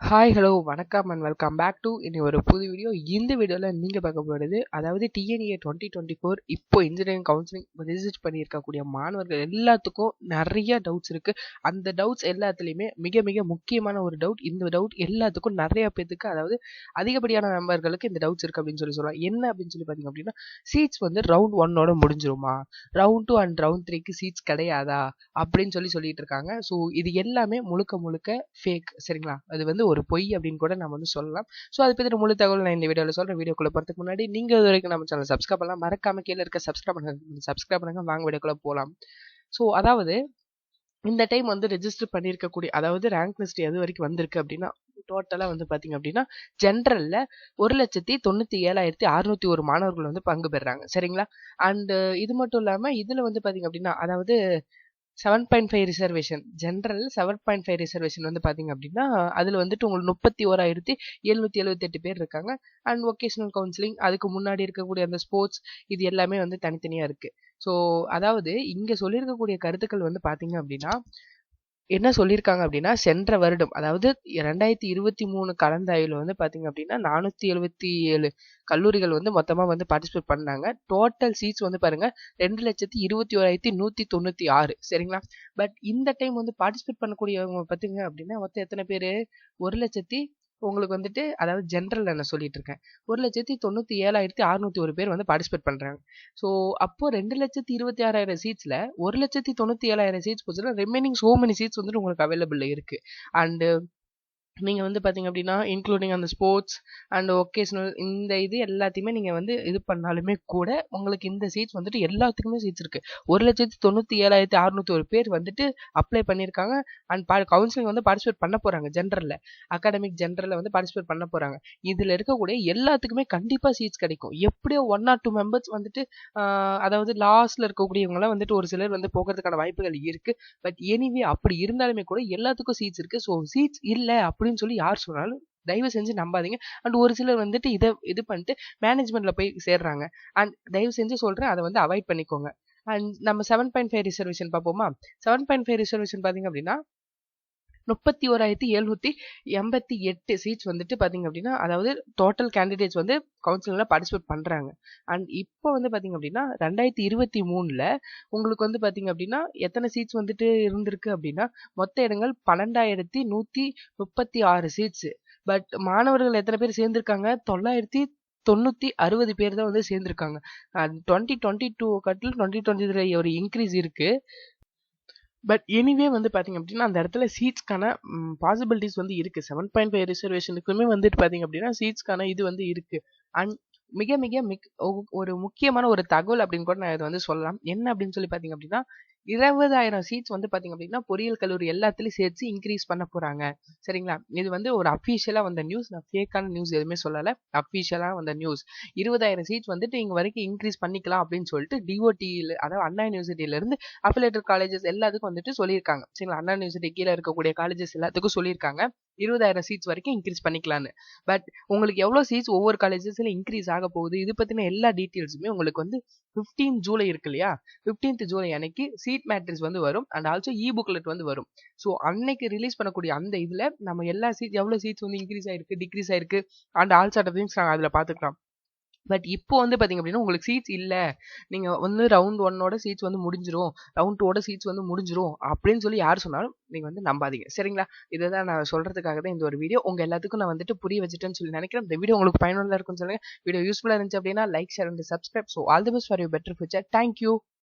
Hi hello வணக்கம் and welcome back to இனி ஒரு புது வீடியோ இந்த வீடியோவில் நீங்கள் பார்க்க போகிறது அதாவது டிஎன்ஏ டுவெண்ட்டி டுவெண்ட்டி ஃபோர் இப்போ இன்ஜினியரிங் கவுன்சிலிங் ரிசர்ச் பண்ணியிருக்கக்கூடிய மாணவர்கள் எல்லாத்துக்கும் நிறைய டவுட்ஸ் இருக்குது அந்த டவுட்ஸ் எல்லாத்துலேயுமே மிக மிக முக்கியமான ஒரு டவுட் இந்த டவுட் எல்லாத்துக்கும் நிறைய பேத்துக்கு அதாவது அதிகப்படியான நம்பர்களுக்கு இந்த டவுட்ஸ் இருக்குது அப்படின்னு சொல்லி சொல்லலாம். என்ன அப்படின்னு சொல்லி பார்த்தீங்க அப்படின்னா சீட்ஸ் வந்து ரவுண்ட் ஒன்னோட முடிஞ்சிருமா? ரவுண்ட் டூ அண்ட் ரவுண்ட் த்ரீக்கு சீட்ஸ் கிடையாதா? அப்படின்னு சொல்லி சொல்லிட்டு இருக்காங்க. ஸோ இது எல்லாமே முழுக்க முழுக்க ஃபேக் சரிங்களா? அது வந்து ஒரு பொய் அப்படின்னு கூட நம்ம வந்து சொல்லலாம். ஸோ அது பற்றி முழு தகவல் நான் இந்த வீடியோவில் சொல்கிறேன் வீடியோக்குள்ள போகிறதுக்கு முன்னாடி நீங்கள் இது வரைக்கும் நம்ம சேனல் சப்ஸ்கிரைப் பண்ணலாம் மறக்காம கீழே இருக்க சப்ஸ்கிரைப் பண்ணுங்க சப்ஸ்கிரைப் பண்ணுங்க. வாங்க வீடியோக்குள்ளே போகலாம் ஸோ அதாவது இந்த டைம் வந்து ரெஜிஸ்டர் பண்ணியிருக்கக்கூடிய அதாவது ரேங்க் லிஸ்ட் எது வரைக்கும் வந்திருக்கு அப்படின்னா டோட்டலாக வந்து பார்த்தீங்க அப்படின்னா ஜென்ரலில் ஒரு லட்சத்தி தொண்ணூற்றி ஏழாயிரத்தி அறுநூத்தி ஒரு மாணவர்கள் வந்து பங்கு பெறுறாங்க சரிங்களா? அண்டு இது மட்டும் இல்லாமல் இதில் வந்து பார்த்தீங்க அப்படின்னா அதாவது seven point five reservation general seven point five reservation வந்து பார்த்தீங்க அப்படின்னா அதில் வந்துட்டு உங்களுக்கு முப்பத்தி ஓராயிரத்தி எழுநூற்றி எழுபத்தெட்டு பேர் இருக்காங்க. அண்ட் ஒகேஷனல் கவுன்சிலிங் அதுக்கு முன்னாடி இருக்கக்கூடிய அந்த ஸ்போர்ட்ஸ் இது எல்லாமே வந்து தனித்தனியாக இருக்குது ஸோ அதாவது இங்கே சொல்லியிருக்கக்கூடிய கருத்துக்கள் வந்து பார்த்தீங்க அப்படின்னா என்ன சொல்லியிருக்காங்க அப்படின்னா சென்ற வருடம் அதாவது ரெண்டாயிரத்தி இருபத்தி மூணு கலந்தாய்வில் வந்து பார்த்தீங்க அப்படின்னா நானூற்றி எழுபத்தி ஏழு கல்லூரிகள் வந்து மொத்தமாக வந்து பார்ட்டிசிபேட் பண்ணாங்க. டோட்டல் சீட்ஸ் வந்து பாருங்கள் ரெண்டு லட்சத்தி இருபத்தி ஓராயிரத்தி நூற்றி தொண்ணூற்றி ஆறு சரிங்களா? பட் இந்த டைம் வந்து பார்ட்டிசிபேட் பண்ணக்கூடியவங்க பார்த்தீங்க அப்படின்னா மொத்தம் எத்தனை பேர்? ஒரு லட்சத்தி உங்களுக்கு வந்துட்டு அதாவது ஜென்ரலில் நான் சொல்லிட்டு இருக்கேன் ஒரு லட்சத்தி தொண்ணூற்றி ஏழாயிரத்தி அறுநூத்தி ஒரு பேர் வந்து பார்ட்டிசிபேட் பண்ணுறாங்க ஸோ அப்போ ரெண்டு லட்சத்தி இருபத்தி ஆறாயிரம் சீட்ஸில் ஒரு லட்சத்தி தொண்ணூற்றி ஏழாயிரம் சீட்ஸ் போச்சுன்னா ரிமைனிங் ஸோ மெனி சீட்ஸ் வந்துட்டு உங்களுக்கு அவைலபிள் இருக்குது அண்டு நீங்கள் வந்து பார்த்தீங்க அப்படின்னா இன்க்ளூடிங் அந்த ஸ்போர்ட்ஸ் அண்ட் ஒகேஷ்னல் இந்த இது எல்லாத்தையுமே நீங்கள் வந்து இது பண்ணாலுமே கூட உங்களுக்கு இந்த சீட்ஸ் வந்துட்டு எல்லாத்துக்குமே சீட்ஸ் இருக்குது ஒரு லட்சத்தி தொண்ணூற்றி ஏழாயிரத்தி அறுநூத்தி ஒரு பேர் வந்துட்டு அப்ளை பண்ணியிருக்காங்க அண்ட் பா கவுன்சிலிங் வந்து பார்ட்டிசிபேட் பண்ண போகிறாங்க ஜென்ரலில் அகாடமிக் ஜென்ரலில் வந்து பார்ட்டிசிபேட் பண்ண போகிறாங்க இதில் இருக்கக்கூடிய எல்லாத்துக்குமே கண்டிப்பாக சீட்ஸ் கிடைக்கும். எப்படியோ ஒன் ஆர் டூ மெம்பர்ஸ் வந்துட்டு அதாவது லாஸ்ட்டில் இருக்கக்கூடியவங்களாம் வந்துட்டு ஒரு சிலர் வந்து போகிறதுக்கான வாய்ப்புகள் இருக்குது பட் எனிவே அப்படி இருந்தாலுமே கூட எல்லாத்துக்கும் சீட்ஸ் இருக்குது ஸோ சீட்ஸ் இல்லை அப்படின்னு சொல்லி யார் சொன்னாலும் தயவு செஞ்சு நம்பாதீங்க. அண்ட் ஒரு சிலர் வந்துட்டு இதை இது பண்ணிட்டு மேனேஜ்மெண்ட்ல போய் சேர்றாங்க. அண்ட் தயவு செஞ்சு சொல்றேன் அதை வந்து அவாய்ட் பண்ணிக்கோங்க. அண்ட் நம்ம செவன் பாயிண்ட் ஃபைவ் ரிசர்வேஷன் பார்ப்போமா? செவன் பாயிண்ட் ஃபைவ் ரிசர்வேஷன் பார்த்தீங்க அப்படின்னா முப்பத்தி ஓராயிரத்தி எழுநூத்தி எண்பத்தி எட்டு சீட்ஸ் வந்துட்டு பார்த்தீங்க அப்படின்னா அதாவது டோட்டல் கேண்டிடேட்ஸ் வந்து கவுன்சிலிங்கில் பார்ட்டிசிபேட் பண்ணுறாங்க அண்ட் இப்போ வந்து பார்த்தீங்க அப்படின்னா ரெண்டாயிரத்தி இருபத்தி மூணில் உங்களுக்கு வந்து பார்த்தீங்க அப்படின்னா எத்தனை சீட்ஸ் வந்துட்டு இருந்திருக்கு அப்படின்னா மொத்த இடங்கள் பன்னெண்டாயிரத்தி நூற்றி முப்பத்தி ஆறு சீட்ஸு பட் மாணவர்கள் எத்தனை பேர் சேர்ந்துருக்காங்க? தொள்ளாயிரத்தி தொண்ணூற்றி அறுபது பேர் தான் வந்து சேர்ந்துருக்காங்க. டுவெண்ட்டி டுவெண்ட்டி டூ கட்டில் டுவெண்ட்டி டுவெண்ட்டி த்ரீ ஒரு இன்க்ரீஸ் இருக்குது பட் எனிவே வந்து பார்த்தீங்க அப்படின்னா அந்த இடத்துல சீட்ஸ்க்கான பாசிபிலிட்டிஸ் வந்து இருக்குது செவன் பாயிண்ட் ஃபைவ் ரிசர்வேஷனுக்குமே வந்துட்டு பார்த்தீங்க அப்படின்னா சீட்ஸ்க்கான இது வந்து இருக்குது அண்ட் மிக மிக மிக் ஒரு முக்கியமான ஒரு தகவல் அப்படின்னு கூட நான் இதை வந்து சொல்லலாம். என்ன அப்படின்னு சொல்லி பார்த்தீங்க அப்படின்னா இருபதாயிரம் சீட்ஸ் வந்து பார்த்தீங்க அப்படின்னா பொறியியல் கல்லூரி எல்லாத்துலேயும் சேர்த்து இன்க்ரீஸ் பண்ண போகிறாங்க சரிங்களா? இது வந்து ஒரு அஃபீஷியலாக வந்த நியூஸ் நான் ஃபேக்கான நியூஸ் எதுவுமே சொல்லலை. அஃபீஷியலாக வந்த நியூஸ் இருபதாயிரம் சீட்ஸ் வந்துட்டு இங்கே வரைக்கும் இன்க்ரீஸ் பண்ணிக்கலாம் அப்படின்னு சொல்லிட்டு டிஓடியில் அதாவது அண்ணா யூனிவர்சிட்டியிலேருந்து அஃபிலேட்டட் காலேஜஸ் எல்லாத்துக்கும் வந்துட்டு சொல்லியிருக்காங்க. சரிங்களா? அண்ணா யூனிவர்சிட்டி கீழே இருக்கக்கூடிய காலேஜஸ் எல்லாத்துக்கும் சொல்லியிருக்காங்க. இருபதாயிரம் சீட்ஸ் வரைக்கும் இன்க்ரீஸ் பண்ணிக்கலான்னு பட் உங்களுக்கு எவ்வளோ சீட்ஸ் ஒவ்வொரு காலேஜஸ்ல இன்க்ரீஸ் ஆக போகுது? இது பற்றின எல்லா டீட்டெயில்ஸுமே உங்களுக்கு வந்து ஃபிஃப்டீன் ஜூலை இருக்கு இல்லையா? ஃபிஃப்டீன்த் ஜூலை அன்னைக்கு சீட் மேட்ரிக்ஸ் வந்து வரும் அண்ட் ஆல்சோ இ புக்லெட் வந்து வரும். ஸோ அன்னைக்கு ரிலீஸ் பண்ணக்கூடிய அந்த இதில் நம்ம எல்லா சீட் எவ்வளோ சீட்ஸ் வந்து இன்க்ரீஸ் ஆயிருக்கு டிக்ரீஸ் ஆயிருக்கு அண்ட் ஆல் சார்ட் திங்ஸ் நாங்கள் அதில் பார்த்துக்கலாம் பட் இப்போ வந்து பார்த்தீங்க அப்படின்னா உங்களுக்கு சீட்ஸ் இல்லை. நீங்கள் வந்து ரவுண்ட் ஒன்னோட சீட்ஸ் வந்து முடிஞ்சிரும் ரவுண்ட் டூவோட சீட்ஸ் வந்து முடிஞ்சிரும் அப்படின்னு சொல்லி யார் சொன்னாலும் நீங்கள் வந்து நம்பாதீங்க. சரிங்களா? இதை தான் நான் சொல்கிறதுக்காக தான் இந்த ஒரு வீடியோ உங்கள் எல்லாத்துக்கும் நான் வந்துட்டு புரிய வச்சுட்டேன்னு சொல்லி நினைக்கிறேன். இந்த வீடியோ உங்களுக்கு பயனுள்ளதாக இருக்கும்னு சொல்லுங்கள் வீடியோ யூஸ்ஃபுல்லாக இருந்துச்சு அப்படின்னா like share and subscribe so all the best for you better future thank you